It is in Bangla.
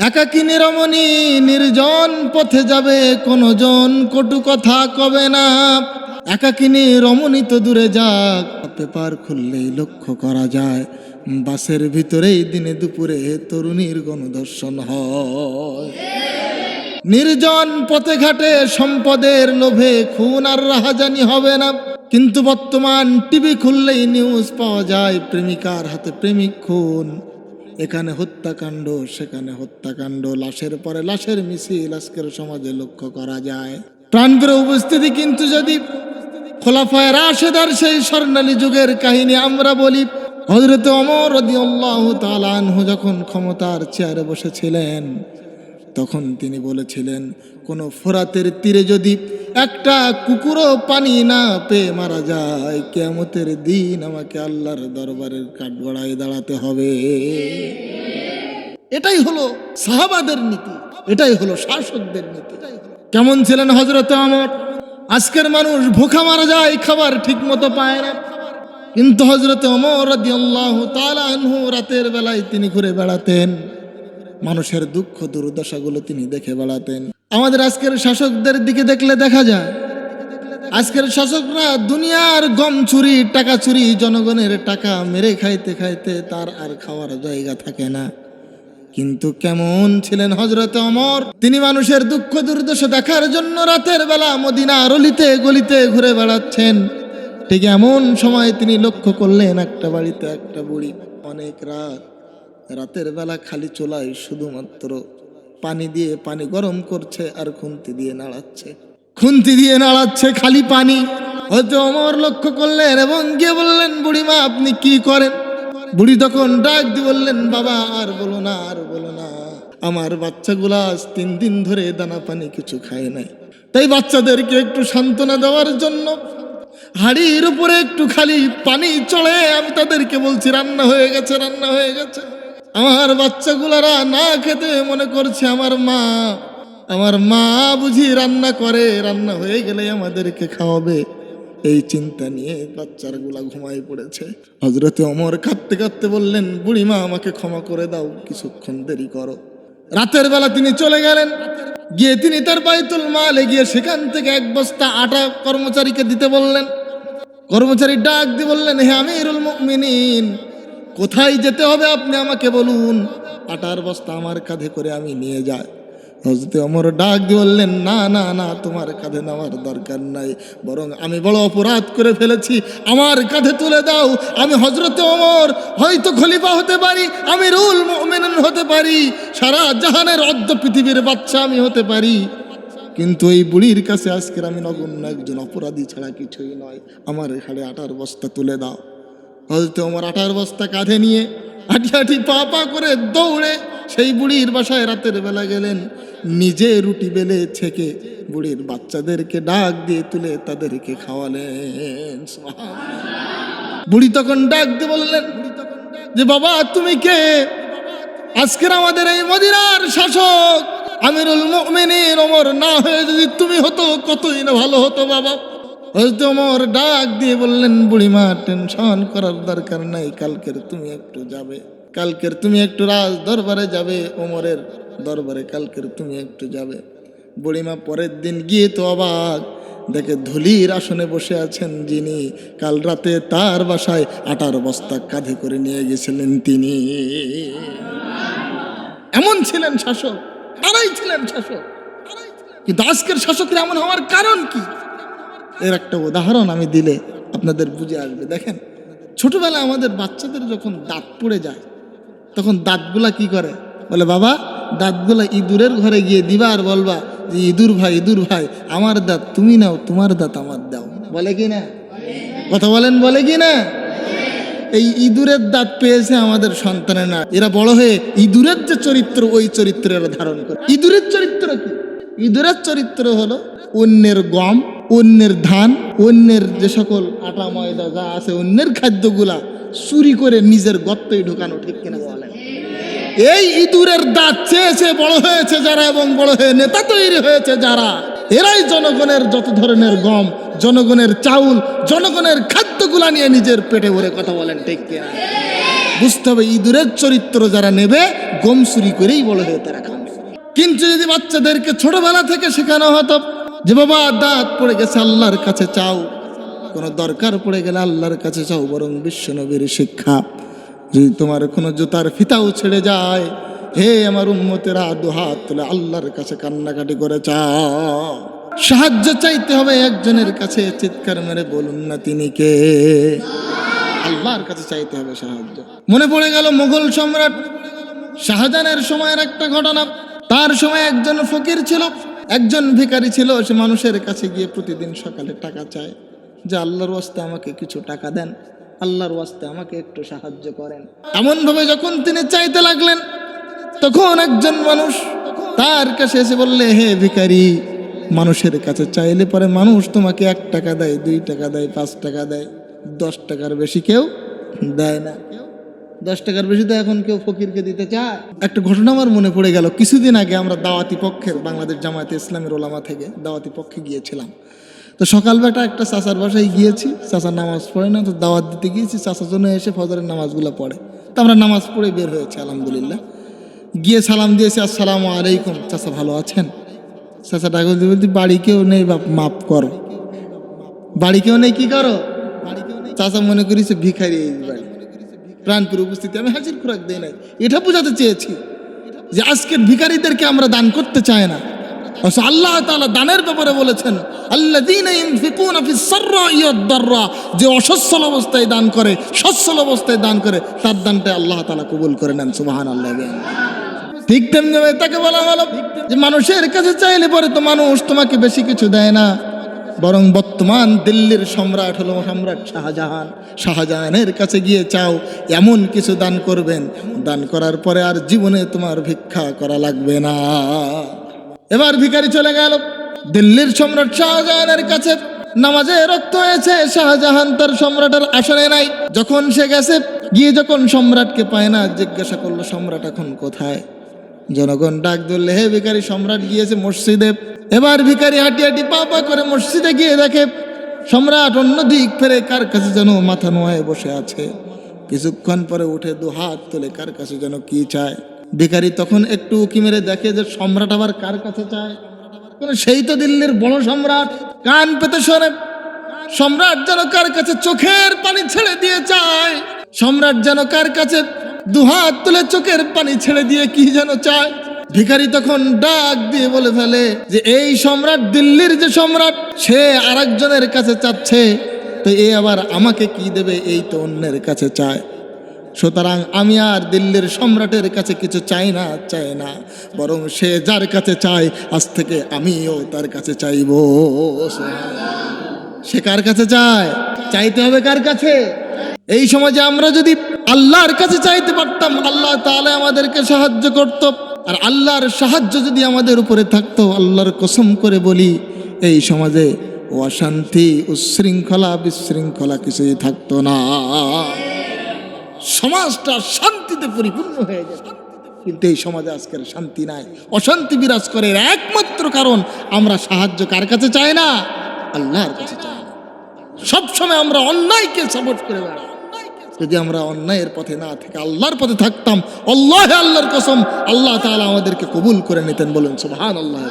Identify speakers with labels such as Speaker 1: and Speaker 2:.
Speaker 1: একাকিনী রমণী নির্জন পথে যাবে, কোনো জন কটু কথা কবে না। একাকিনী রমণী তো দূরে যাক পেপার খুললেই লক্ষ্য করা যায়। বাসের ভিতরেই দিনে দুপুরে তরুণীর গণদর্শন হয়। নির্জন পথে ঘাটে সম্পদের লোভে খুন আর রাহাজানি হবে না। কিন্তু বর্তমান টিভি খুললেই নিউজ পাওয়া যায়, প্রেমিকার হাতে প্রেমিক খুন। এখানে হত্যাকাণ্ড, সেখানে হত্যাকাণ্ড, লাশের পরে লাশের মিছিল আজকের সমাজে লক্ষ্য করা যায়। প্রাণপ্রিয় উপস্থিতি কিন্তু যদি খোলাফায় রাশেদার সেই স্বর্ণালী যুগের কাহিনী আমরা বলি হজরত অমর আল্লাহ তালানহু যখন ক্ষমতার চেয়ারে বসেছিলেন তখন তিনি বলেছিলেন, কোন ফোরাতের তীরে যদি একটা কুকুরও পানি না পেয়ে মারা যায় কেমতের দিন আমাকে আল্লাহর দরবারের কাঠগড়ায় দাঁড়াতে হবে। এটাই হলো সাহাবাদের নীতি, এটাই হলো শাসকদের নীতি। কেমন ছিলেন হজরত আমর? আজকের মানুষ ভোখা মারা যায়, খাবার ঠিক মতো পায় না। কিন্তু হজরত অমর রাতের বেলায় তিনি ঘুরে বেড়াতেন। মানুষের দুঃখ দুর্দশাগুলো তিনি দেখে বেড়াতেন। আমাদের আজকের শাসকদের দিকে দেখলে দেখা যায়, আজকের শাসকরা দুনিয়ার গম চুরি, টাকা চুরি, জনগণের টাকা মেরে খাইতে খাইতে তার আর খাওয়ার জায়গা থাকে না। কিন্তু কেমন ছিলেন হজরত অমর তিনি মানুষের দুঃখ দুর্দশা দেখার জন্য রাতের বেলা মদিনা রলিতে গলিতে ঘুরে বেড়াচ্ছেন। ঠিক এমন সময় তিনি লক্ষ্য করলেন একটা বাড়িতে একটা বুড়ি অনেক রাত রাতের বেলা খালি চোলায় শুধুমাত্র পানি দিয়ে পানি গরম করছে আর খুন্তি দিয়ে নাড়াচ্ছে। খুন্তি দিয়ে নাড়াচ্ছে খালি পানি। হয়তো অমর লক্ষ্য করলেন এবং গিয়ে বললেন, বুড়িমা, আপনি কি করেন? বুড়ি তখন ডাক দিয়ে বললেন, বাবা, আর বলো না, আর বলো না। আমার বাচ্চাগুলা আজ তিন দিন ধরে দানা পানি কিছু খায় নাই। তাই বাচ্চাদেরকে একটু সান্ত্বনা দেওয়ার জন্য হাড়ির উপরে একটু খালি পানি চড়ে আমি তাদেরকে বলছি, রান্না হয়ে গেছে, রান্না হয়ে গেছে। আমার বাচ্চাগুলারা না খেতে মনে করছে আমার মা। আমার মা বুঝি রান্না করে, রান্না হয়ে গেলে আমাদেরকে খাওয়াবে। এই চিন্তা নিয়ে বাচ্চাগুলা ঘুমাই পড়েছে। হজরতে অমর কাঁদতে কাঁদতে বললেন, বুড়িমা, আমাকে ক্ষমা করে দাও, কিছুক্ষণ দেরি করো। রাতের বেলা তিনি চলে গেলেন। গিয়ে তিনি তার বাইতুল মালে গিয়ে সেখান থেকে এক বস্তা আটা কর্মচারীকে দিতে বললেন। কর্মচারী ডাক দিয়ে বললেন, হে আমিরুল মুমিনিন কোথায় যেতে হবে আপনি আমাকে বলুন? আটার বস্তা আমার কাঁধে করে আমি নিয়ে যাই। হজরতে অমর ডাক দিয়ে বললেন, না না না, তোমার কাঁধে নেওয়ার দরকার নাই। বরং আমি বড় অপরাধ করে ফেলেছি। আমার কাঁধে তুলে দাও। আমি হজরতে অমর হয়তো খলিফা হতে পারি। আমি রুল হতে পারি। সারা জাহানের অর্ধ পৃথিবীর বাচ্চা আমি হতে পারি। কিন্তু এই বুড়ির কাছে আজকের আমি নগণ্য একজন অপরাধী ছাড়া কিছুই নয়। আমার ঘাড়ে আটার বস্তা তুলে দাও। হয়তো আমার আটার বস্তা কাঁধে নিয়ে হাঁটি হাঁটি পা পা করে দৌড়ে সেই বুড়ির বাসায় রাতের বেলা গেলেন। নিজে রুটি বেলে ছেকে বুড়ির বাচ্চাদেরকে ডাক দিয়ে তুলে তাদেরকে খাওয়ালেন। বুড়ি তখন ডাক দিয়ে বললেন, যে বাবা, তুমি কে? আজকের আমাদের এই মদিনার শাসক আমিরুল মুমিনিন ওমর না হয়ে যদি তুমি হতো, কতই না ভালো হতো বাবা। হয়তো ওমর ডাক দিয়ে বললেন, বুড়িমা টেনশন করার দরকার নাই, কালকের তুমি একটু যাবে। কালকের তুমি একটু রাজ দরবারে যাবে, ওমরের দরবারে কালকের তুমি একটু যাবে। বুড়িমা পরের দিন গিয়ে তো অবাক, দেখে ধুলির আসনে বসে আছেন যিনি। কাল রাতে তার বাসায় আটার বস্তা কাঁধে করে নিয়ে গেছিলেন তিনি। এমন ছিলেন শাসক তারাই ছিলেন শাসক। কিন্তু আজকের শাসকরা এমন হওয়ার কারণ কি? এর একটা উদাহরণ আমি দিলে আপনাদের বুঝে আসবে। দেখেন, ছোটবেলায় আমাদের বাচ্চাদের যখন দাঁত পড়ে যায়, তখন দাঁতগুলা কি করে? বলে, বাবা, দাঁতগুলা ইঁদুরের ঘরে গিয়ে দিবা আর বলবা যে, ইঁদুর ভাই ইঁদুর ভাই, আমার দাঁত তুমি নাও, তোমার দাঁত আমার দাও। বলে কি না? কথা বলেন, বলে কি না? এই ইঁদুরের দাঁত পেয়েছে আমাদের সন্তানের। এরা বড় হয়ে ইঁদুরের যে চরিত্র, ওই চরিত্র এরা ধারণ করে। ইঁদুরের চরিত্র কি? ইঁদুরের চরিত্র হলো অন্যের গম অন্যের ধান, অন্যের যে সকল আটা, ময়দা যা আছে, অন্যের খাদ্যগুলা চুরি করে নিজের গর্তই ঢোকানো, ঠিক কিনা বলেন? এই ইঁদুরের দাঁত চেয়েছে বড় হয়েছে যারা এবং বড় হয়ে নেতা তৈরি হয়েছে যারা। এরাই জনগণের যত ধরনের গম, জনগণের চাউল, জনগণের খাদ্যগুলা নিয়ে নিজের পেটে ভরে কথা বলেন, ঠিক কিনা? বুঝতে হবে, ইঁদুরের চরিত্র যারা নেবে, গম চুরি করেই বড় হয়ে তারা খাবে। কিন্তু যদি বাচ্চাদেরকে ছোটবেলা থেকে শেখানো হতো যে বাবা দাঁত পড়ে গেছে আল্লাহর কাছে চাও। কোনো দরকার পড়ে গেলে আল্লাহর কাছে চাও, বরং বিশ্বনবীর শিক্ষা। যদি তোমার কোনো জুতার ফিতাও ছেড়ে যায়, হে আমার উম্মতেরা দুহাত তুলে আল্লাহর কাছে কান্নাকাটি করে চাও। সাহায্য চাইতে হবে একজনের কাছে, চিৎকার মেরে বলুন না তিনি কে। আল্লাহর কাছে চাইতে হবে সাহায্য। মনে পড়ে গেল মুঘল সম্রাট শাহজাহানের সময়ের একটা ঘটনা। তার সময় একজন ফকির ছিল। একজন ভিখারি ছিল, সে মানুষের কাছে গিয়ে প্রতিদিন সকালে টাকা চায়। যে আল্লাহর ওয়াস্তে আমাকে কিছু টাকা দেন, আল্লাহর ওয়াস্তে আমাকে একটু সাহায্য করেন। এমন ভাবে যখন তিনি চাইতে লাগলেন, তখন একজন মানুষ তার কাছে এসে বললে, হে ভিখারি, মানুষের কাছে চাইলে পরে মানুষ তোমাকে এক টাকা দেয়, দুই টাকা দেয়, পাঁচ টাকা দেয়, দশ টাকার বেশি কেউ দেয় না। দশ টাকার বেশি তো এখন কেউ ফকিরকে দিতে চায়। একটা ঘটনা আমার মনে পড়ে গেল। কিছুদিন আগে আমরা দাওয়াতি পক্ষের, বাংলাদেশ জামায়াতে ইসলামের ওলামা থেকে দাওয়াতি পক্ষে গিয়েছিলাম। তো সকালবেলা একটা চাচার বাসায় গিয়েছি। চাচার নামাজ পড়ে না, তো দাওয়াত দিতে গিয়েছি। চাচার জন্য এসে ফজরের নামাজগুলো পড়ে। তো আমরা নামাজ পড়ে বের হয়েছি, আলহামদুলিল্লাহ। গিয়ে সালাম দিয়েছি, আসসালামু আলাইকুম, চাচা ভালো আছেন? চাচা ডাক বলছি, বাড়ি কেউ নেই, বাপ, মাফ করো। বাড়ি কেউ নেই, কি করো? বাড়ি কেউ নেই চাচা মনে করিছে, ভিখারি বাড়ি। প্রাণপুর উপস্থিতি, আমি হাজির খোরাক দেই নাই। এটা বোঝাতে চেয়েছি যে আজকের ভিখারিদেরকে আমরা দান করতে চাই না। অথচ আল্লাহ তাআলা দানের ব্যাপারে বলেছেন ওয়াদ-দাররা যে অসচ্ছল অবস্থায় দান করে, সচ্ছল অবস্থায় দান করে, তার দানটা আল্লাহ তাআলা কবুল করে নেন, সুবহানাল্লাহ। ঠিক তেমনি তাকে বলা হলো যে, মানুষের কাছে চাইলে পরে তো মানুষ তোমাকে বেশি কিছু দেয় না। বরং বর্তমান দিল্লির সম্রাট হলো সম্রাট শাহজাহান। শাহজাহানের কাছে গিয়ে চাও, এমন কিছু দান করবেন। দান করার পরে আর জীবনে তোমার ভিক্ষা করা লাগবে না। এবার ভিখারি চলে গেল। দিল্লির সম্রাট শাহজাহানের কাছে নামাজে রক্ত হয়েছে। শাহজাহান তার সম্রাটের আসনে নাই। যখন সে গেছে, গিয়ে যখন সম্রাটকে পায় না, জিজ্ঞাসা করল, সম্রাট এখন কোথায়? জনগণ ডাক ধরলে, হে ভিখারি সম্রাট গিয়েছে মসজিদে। এবার ভিখারি হাঁটি হাঁটি পা পা করে মসজিদে গিয়ে দেখে, সম্রাট, অন্য দিক ফেরে কার কাছে যেন মাথা নোয়ায় বসে আছে? কিছুক্ষণ পরে উঠে দু হাত তুলে, কার কাছে যেন কি চায়? ভিখারি তখন একটু উকি মেরে দেখে যে, সম্রাট আবার কার কাছে চায়? সেই তো দিল্লির বড় সম্রাট, কান পেতে শোনে সম্রাট যেন কার কাছে চোখের পানি ছেড়ে দিয়ে চায়। সম্রাট যেন কার কাছে দুহাত তুলে চোখের পানি ছেড়ে দিয়ে কি যেন চায়? ভিখারি তখন ডাক দিয়ে বলে ফেলে যে, এই সম্রাট, দিল্লির যে সম্রাট, সে আরেকজনের কাছে চাচ্ছে। তো এ আবার আমাকে কি দেবে? এই তো অন্যের কাছে চায়। সুতরাং আমি আর দিল্লির সম্রাটের কাছে কিছু চাই না চাই না। বরং সে যার কাছে চায়, আজ থেকে আমিও তার কাছে চাইব। সে কার কাছে চায়? চাইতে হবে কার কাছে? এই সমাজে আমরা যদি আল্লাহর কাছে চাইতে পারতাম, আল্লাহ তাহলে আমাদেরকে সাহায্য করত। আর আল্লাহর সাহায্য যদি আমাদের উপরে থাকতো, আল্লাহর কসম করে বলি, এই সমাজে অশান্তি উচ্ছৃঙ্খলা বিশৃঙ্খলা কিছুই থাকতো না। সমাজটা শান্তিতে পরিপূর্ণ হয়ে যেত। কিন্তু এই সমাজে আজকের শান্তি নাই। অশান্তি বিরাজ করে একমাত্র কারণ, আমরা সাহায্য কার কাছে চাই না? আল্লাহর কাছে চাই না। সবসময় আমরা অন্যায়কে সাপোর্ট করে বেড়াই। যদি আমরা অন্যায়ের পথে না থেকে আল্লাহর পথে থাকতাম আল্লাহ আল্লাহর কসম, আল্লাহ তালা আমাদেরকে কবুল করে নিতেন বলুন সুহান আল্লাহ